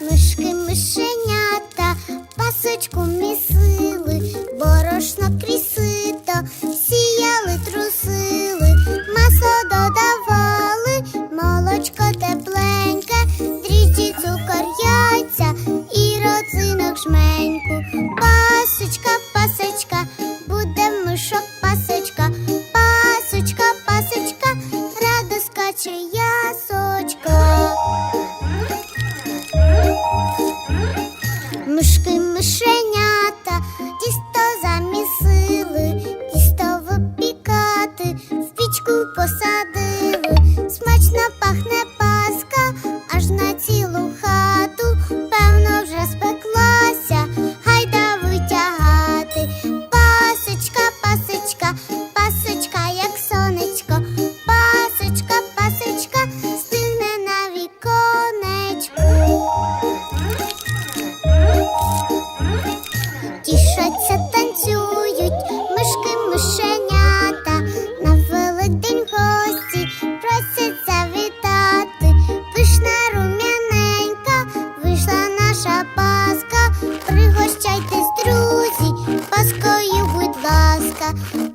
Мишки мишенята, пасочку місили, борошно крісито, сіяли, трусили, масо додавали, молочко тепленьке, дріжджі, цукор, яйця і родзинок жменьку. Пасочка, пасочка, будемо мишок. Mika.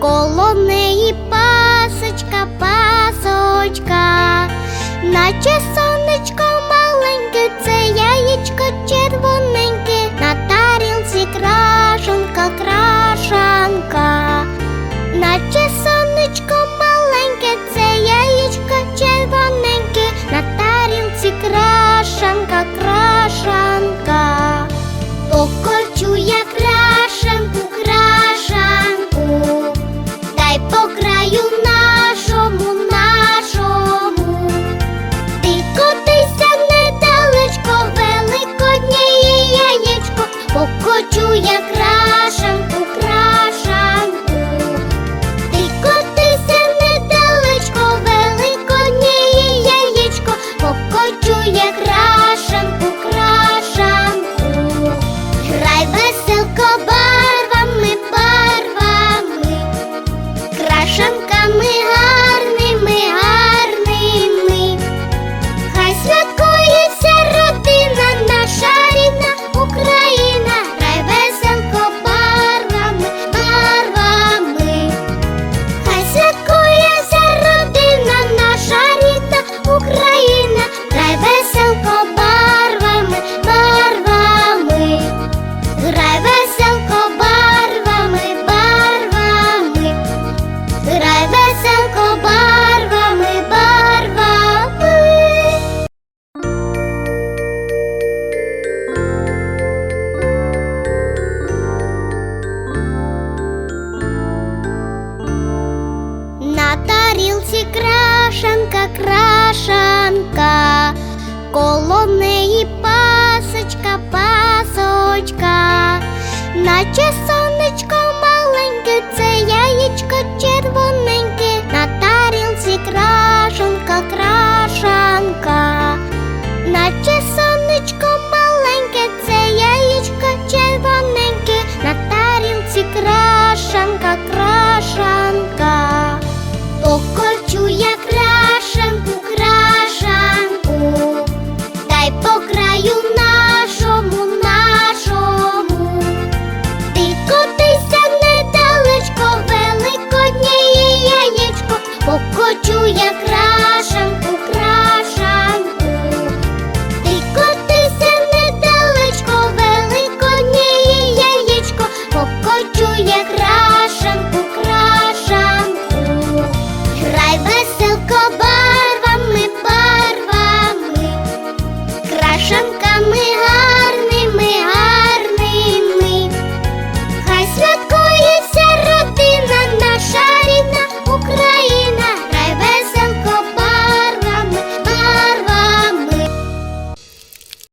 коло неї пасочка, пасочка, наче сон. Білці крашанка, крашанка, коло неї пасочка, пасочка, наче